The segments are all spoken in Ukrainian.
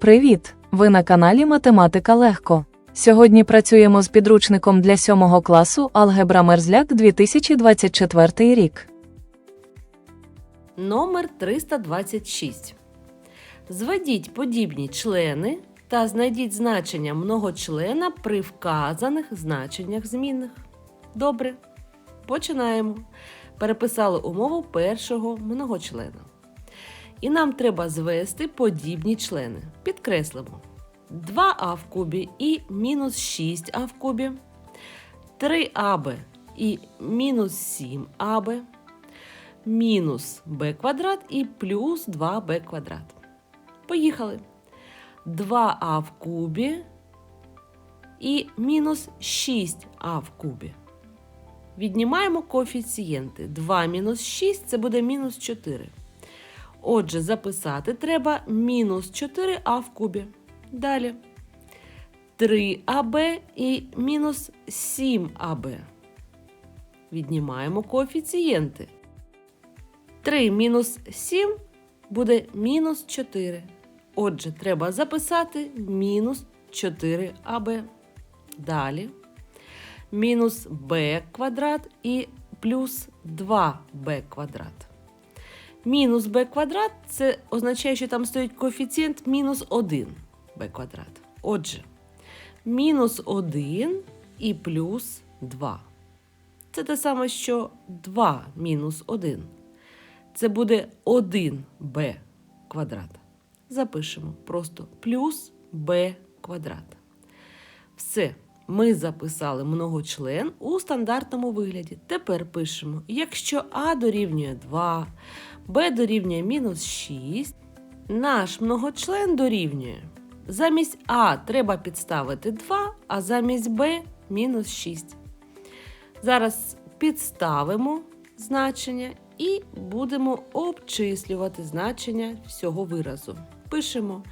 Привіт! Ви на каналі Математика Легко. Сьогодні працюємо з підручником для 7 класу Алгебра Мерзляк 2024 рік. Номер 326. Зведіть подібні члени та знайдіть значення многочлена при вказаних значеннях змінних. Добре. Починаємо. Переписали умову першого многочлена. І нам треба звести подібні члени. Підкреслимо. 2а в кубі і мінус 6а в кубі, 3аб і мінус 7аб, мінус b квадрат і плюс 2b квадрат. Поїхали. 2а в кубі і мінус 6а в кубі. Віднімаємо коефіцієнти. 2 мінус 6 це буде мінус 4. Отже, записати треба мінус 4а в кубі. Далі. 3аб і мінус 7аб. Віднімаємо коефіцієнти. 3 мінус 7 буде мінус 4. Отже, треба записати мінус 4аб. Далі. Мінус b квадрат і плюс 2b квадрат. Мінус b квадрат це означає, що там стоїть коефіцієнт мінус 1 b квадрат. Отже, мінус 1 і плюс 2. Це те саме, що 2 мінус 1. Це буде 1b квадрат. Запишемо просто плюс b квадрат. Все. Ми записали многочлен у стандартному вигляді. Тепер пишемо: якщо А дорівнює 2, Б дорівнює мінус 6, наш многочлен дорівнює. Замість А треба підставити 2, а замість Б мінус 6. Зараз підставимо значення і будемо обчислювати значення всього виразу. Пишемо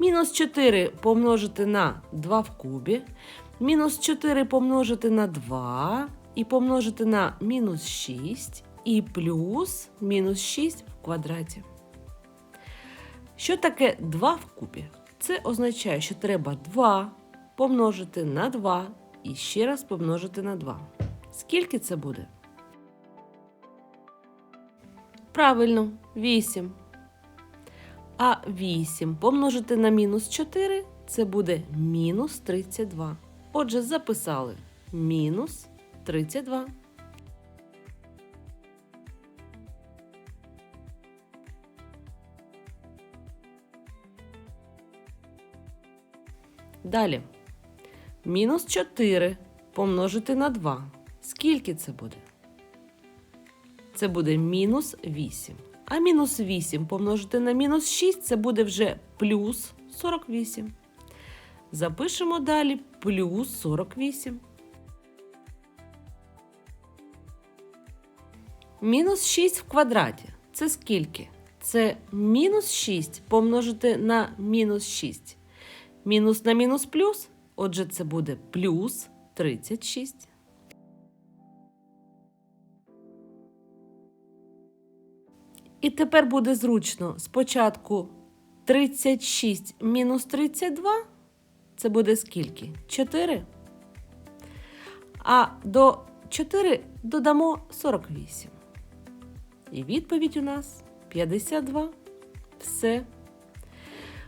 мінус 4 помножити на 2 в кубі, мінус 4 помножити на 2 і помножити на мінус 6 і плюс мінус 6 в квадраті. Що таке 2 в кубі? Це означає, що треба 2 помножити на 2 і ще раз помножити на 2. Скільки це буде? Правильно, 8. А 8 помножити на мінус 4 це буде мінус 32. Отже, записали мінус 32. Далі. Мінус 4 помножити на 2. Скільки це буде? Це буде мінус 8. А мінус 8 помножити на мінус 6 це буде вже плюс 48. Запишемо далі плюс 48. Мінус 6 в квадраті. Це скільки? Це мінус 6 помножити на мінус 6. Мінус на мінус плюс. Отже, це буде плюс 36. І тепер буде зручно спочатку 36 мінус 32. Це буде скільки? 4. А до 4 додамо 48. І відповідь у нас 52. Все.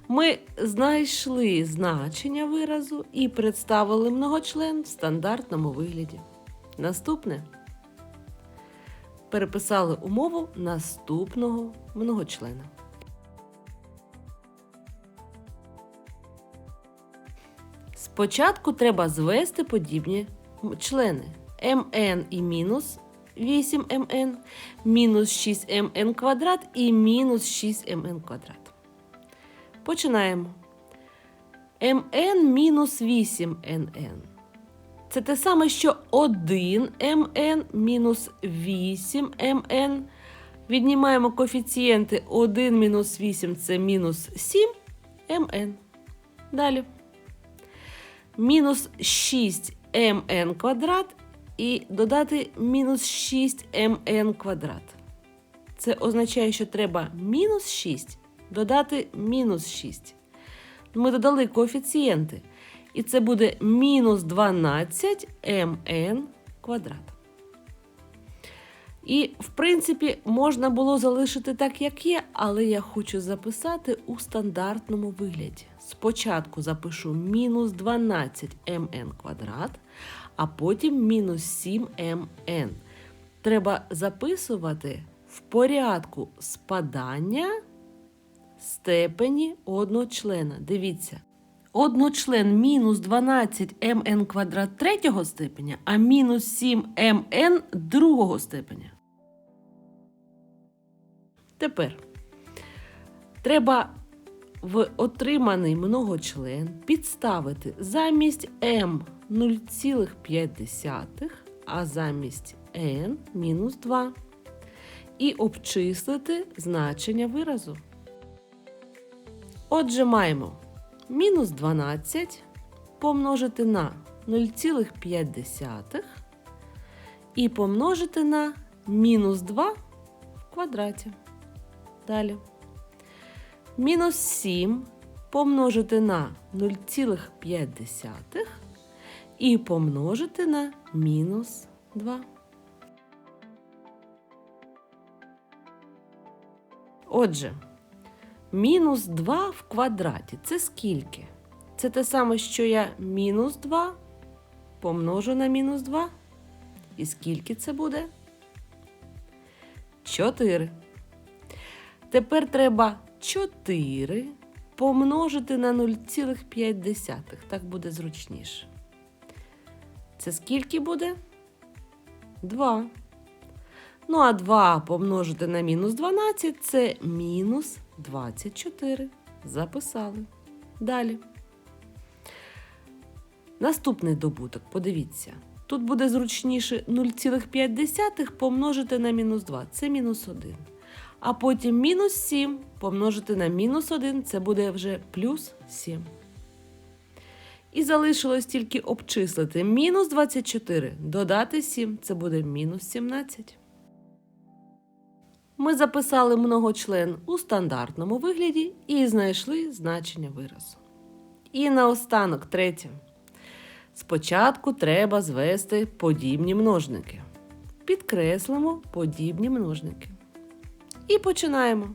Ми знайшли значення виразу і представили многочлен в стандартному вигляді. Наступне. Переписали умову наступного многочлена. Спочатку треба звести подібні члени mn і мінус 8mn, мінус 6mn квадрат і мінус 6mn квадрат. Починаємо. mn мінус 8nn. Це те саме, що 1mn мінус 8mn. Віднімаємо коефіцієнти 1 мінус 8 це мінус 7 mn. Далі. Мінус 6 mn квадрат і додати мінус 6 mn квадрат. Це означає, що треба мінус 6 додати мінус 6. Ми додали коефіцієнти. І це буде мінус 12 mn квадрат. І, в принципі, можна було залишити так, як є, але я хочу записати у стандартному вигляді. Спочатку запишу мінус 12 mn квадрат, а потім мінус 7 mn. Треба записувати в порядку спадання степені одночлена. Дивіться. Одночлен мінус 12 mn квадрат третього степеня, а мінус 7 mn другого степеня. Тепер треба в отриманий многочлен підставити замість m 0,5, а замість n мінус 2 і обчислити значення виразу. Отже, маємо мінус 12 помножити на 0,5 і помножити на мінус 2 в квадраті. Далі. Мінус 7 помножити на 0,5 і помножити на мінус 2. Отже, мінус 2 в квадраті це скільки? Це те саме, що я мінус 2 помножу на мінус 2. І скільки це буде? 4. Тепер треба 4 помножити на 0,5. Так буде зручніше. Це скільки буде? 2. Ну, а 2 помножити на мінус 12 це мінус 24. Записали. Далі. Наступний добуток, подивіться. Тут буде зручніше 0,5 помножити на мінус 2. Це мінус 1. А потім мінус 7 помножити на мінус 1, це буде вже плюс 7. І залишилось тільки обчислити мінус 24, додати 7, це буде мінус 17. Ми записали многочлен у стандартному вигляді і знайшли значення виразу. І наостанок третє. Спочатку треба звести подібні множники. Підкреслимо подібні множники. І починаємо.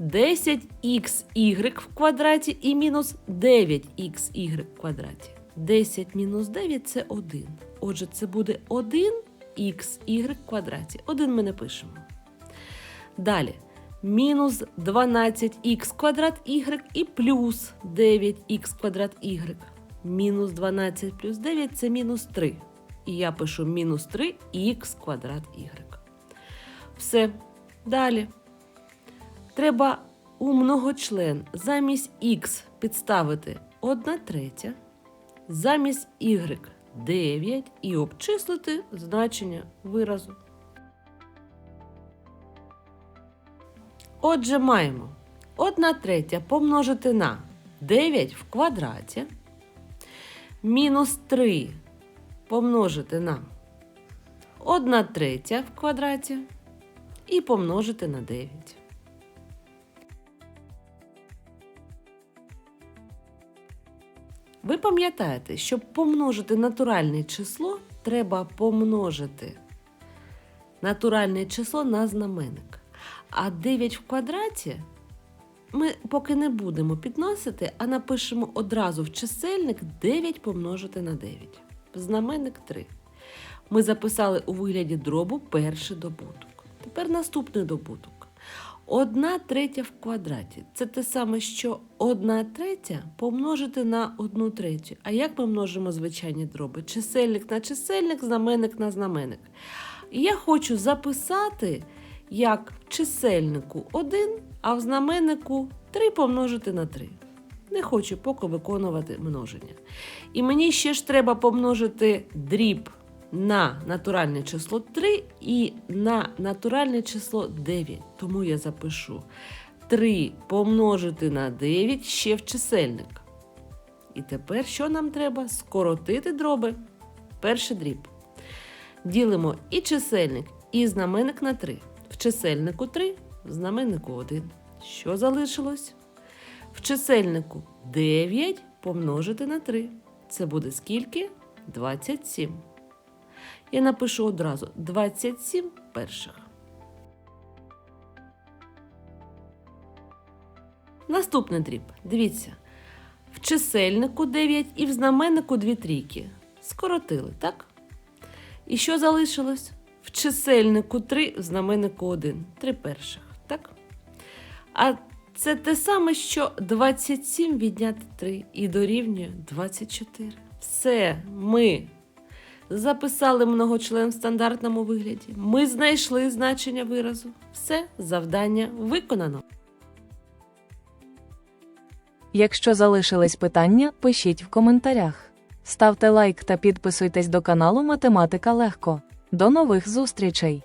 10х в квадраті і мінус 9х в квадраті. 10 мінус 9 це 1. Отже, це буде 1х в квадраті. 1 ми не пишемо. Далі. Мінус 12х квадрат y і плюс 9х квадрат y. Мінус 12 плюс 9 це мінус 3. І я пишу мінус 3х квадрат y. Все. Далі. Треба у многочлен замість х підставити 1 третя, замість y 9 і обчислити значення виразу. Отже, маємо 1 третя помножити на 9 в квадраті, мінус 3 помножити на 1 третя в квадраті і помножити на 9. Ви пам'ятаєте, щоб помножити натуральне число, треба помножити натуральне число на знаменник. А 9 в квадраті ми поки не будемо підносити, а напишемо одразу в чисельник 9 помножити на 9. Знаменник 3. Ми записали у вигляді дробу перший добуток. Тепер наступний добуток. 1 третя в квадраті. Це те саме, що 1 третя помножити на 1 третю. А як ми множимо звичайні дроби? Чисельник на чисельник, знаменник на знаменник. І я хочу записати як чисельнику 1, а в знаменнику 3 помножити на 3. Не хочу поки виконувати множення. І мені ще ж треба помножити дріб на натуральне число 3 і на натуральне число 9. Тому я запишу 3 помножити на 9 ще в чисельник. І тепер що нам треба? Скоротити дроби. Перший дріб. Ділимо і чисельник, і знаменник на 3. Чисельнику 3, в знаменнику 1. Що залишилось? В чисельнику 9 помножити на 3. Це буде скільки? 27. Я напишу одразу 27 перших. Наступний дріб. Дивіться. В чисельнику 9 і в знаменнику 2 трійки. Скоротили, так? І що залишилось? Чисельнику 3, в знаменнику 1. 3 перших, так? А це те саме, що 27 відняти 3 і дорівнює 24. Все, ми записали многочлен в стандартному вигляді. Ми знайшли значення виразу. Все, завдання виконано. Якщо залишились питання, пишіть в коментарях. Ставте лайк та підписуйтесь до каналу Математика Легко. До нових зустрічей!